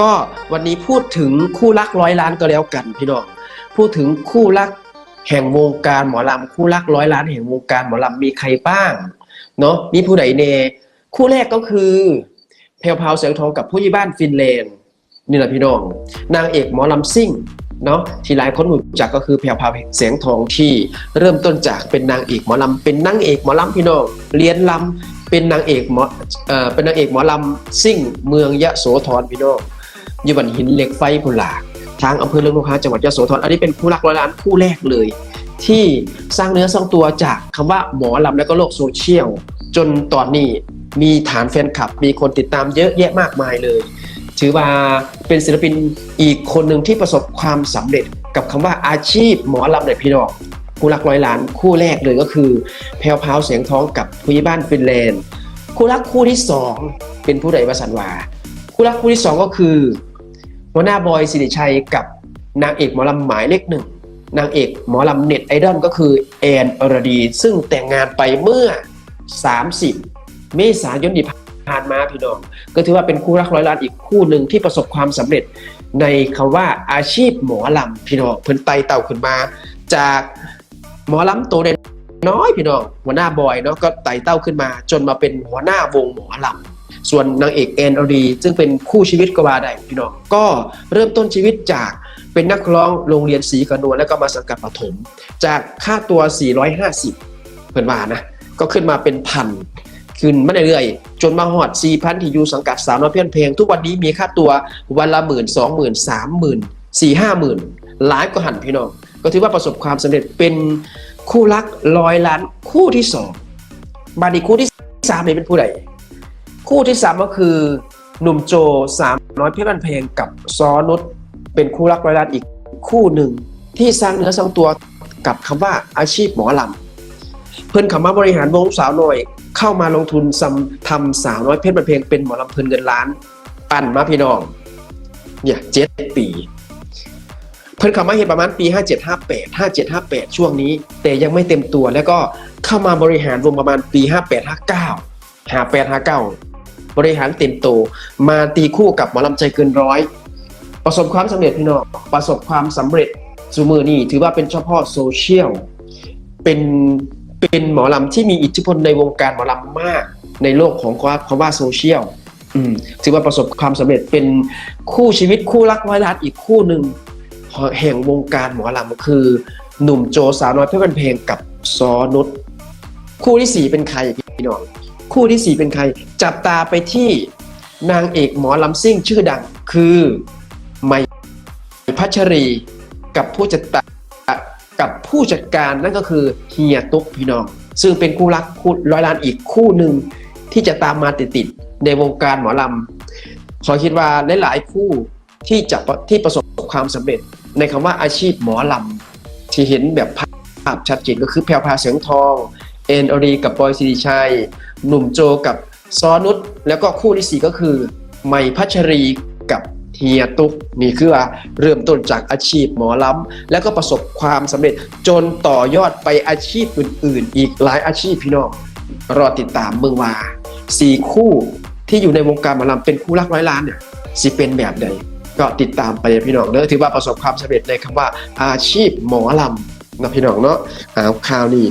ก็วันนี้พูดถึงคู่รักร้อยล้านก็แล้วกันพี่น้องพูดถึงคู่รักแห่งวงการหมอลำคู่รักร้อยล้านแห่งวงการหมอลำมีใครบ้างเนาะมีผู้ใดเนคู่แรกก็คือแพรวพาวเสียงทองกับผู้ยี่บ้านฟินแลนด์นี่แหละพี่น้องนางเอกหมอลำซิ่งเนาะที่หลายคนรู้จักก็คือแพรวพาวเสียงทองที่เริ่มต้นจากเป็นนางเอกหมอลำเป็นนางเอกหมอลำพี่น้องเรียนลำเป็นนางเอกหมอเอ่อเป็นนางเอกหมอลำซิ่งเมืองยะโสธรพี่น้อง อยู่บันหินเหล็กไฟพุนลาทางอำเภอเลืองลูกค้าจังหวัดยะโสธรอันนี้เป็นคู่รักร้อยล้านคู่แรกเลย ที่สร้างเนื้อสร้างตัวจากคำว่าหมอลำและก็โลกโซเชียล จนตอนนี้มีฐานแฟนคลับ มีคนติดตามเยอะแยะมากมายเลย ถือว่าเป็นศิลปินอีกคนหนึ่งที่ประสบความสำเร็จกับคำว่าอาชีพหมอลำในพี่น้องคู่รักร้อยล้านคู่แรกเลยก็คือ แพรวพาวเสียงท้องกับผู้ยบ้านฟินแลนด์คู่รักคู่ที่สองเป็นผู้ใดวสันวาคู่รักคู่ที่สองก็คือ หัวหน้าบอยสิริชัยกับนางเอกหมอลำหมายเลขหนึ่งนางเอกหมอลำเน็ตไอดอลก็คือแอนอรดี ซึ่งแต่งงานไปเมื่อ 30 เมษายนที่ผ่านมาพี่น้องก็ถือว่าเป็นคู่รักร้อยล้านอีกคู่หนึ่งที่ประสบความสำเร็จ ในคำว่าอาชีพหมอลำพี่น้องเพิ่นไต่เต่าขึ้นมา จากหมอลำตัวน้อยพี่น้องหัวหน้าบอยเนาะก็ไต่เต้าขึ้นมา จนมาเป็นหัวหน้าวงหมอลำ ส่วนนางเอกแอนอรีซึ่งเป็นคู่ชีวิตกว่าไดพี่น้องก็เริ่มต้นชีวิตจากเป็นนักร้องโรงเรียนศรีกระนวลแล้วก็มาสังกัดปฐมจากค่าตัว 450 เพิ่นว่านะก็ขึ้นมาเป็นพันขึ้นมาเรื่อยๆจนมาหอด 4,000 ที่อยู่สังกัดสาวน้อยเพี้ยนเพลง ทุกวันนี้มีค่าตัววันละหมื่นสองหมื่นสามหมื่นสี่ห้าหมื่นหลายก็หันพี่น้อง ก็ถือว่าประสบความสำเร็จเป็นคู่รักร้อยล้านคู่ที่สองบาดีคู่ที่สามนี่เป็นผู้ใด คู่ที่สามก็คือ หนุ่มโจสามน้อยเพี้ยนเพลงกับซอนุชเป็นคู่รักร้อยล้านอีกคู่หนึ่ง ที่สร้างเนื้อสร้างตัวกับคำว่าอาชีพหมอลำเพื่อนเขามาบริหารวงสาวหน่อยเข้ามาลงทุนทำสาวน้อยเพชรบันเพลงเป็นหมอลำเพลินเงินล้าน ปั่นมาพี่น้องเนี่ยเจ็ดปี เพื่อนเขามาเห็นประมาณปี 57 58 57 58 ช่วงนี้ แต่ยังไม่เต็มตัวแล้วก็เข้ามาบริหารวงประมาณปี 58 59 58 59 บริหารเต็มโตวมาตีคู่กับหมอลำใจเกินร้อย ประสบความสำเร็จพี่น้องประสบความสำเร็จซูมือนี่ถือว่าเป็นเฉพาะโซเชียลเป็นเป็นหมอลำที่มีอิทธิพลในวงการหมอลำมากในโลกของคำว่าโซเชียลถือว่าประสบความสำเร็จเป็นคู่ชีวิตคู่รักร้อยล้านอีกคู่หนึ่งแห่งวงการหมอลำคือ หนุ่มโจสาวน้อยเพื่อนเพลงกับซอนุชคู่ที่สี่เป็นใครพี่น้อง คู่ที่สี่เป็นใคร จับตาไปที่นางเอกหมอลำซิ่งชื่อดัง คือไมพัชรีกับผู้จัดกากับผู้จัดการนั่นก็คือเฮียตุ๊กพี่น้อง ซึ่งเป็นคู่รักคู่ร้อยล้านอีกคู่หนึ่งที่จะตามมาติดๆในวงการหมอลำขอคิดว่าหลายๆคู่ที่จะที่ประสบความสำเร็จในคำว่าอาชีพหมอลำที่เห็นแบบภาพชัดเจนก็คือแพรวพาเสียงทอง เอ็นอรีกับบอยสิริชัย หนุ่มโจกับซอนุชแล้วก็คู่ที่สี่ก็คือ ไมพัชรีกับเฮียตุกนี่คือว่าเริ่มต้นจากอาชีพหมอลำแล้วก็ประสบความสำเร็จจนต่อยอดไปอาชีพอื่น ๆ อีกหลายอาชีพพี่น้องรอติดตามเมืองว่าสี่คู่ที่อยู่ในวงการหมอลำเป็นคู่รักร้อยล้านเนี่ยสิเป็นแบบใดก็ติดตามไปพี่น้องเด้อถือว่าประสบความสำเร็จในคำว่าอาชีพหมอลำนะพี่น้องเนาะเอาข่าวนี้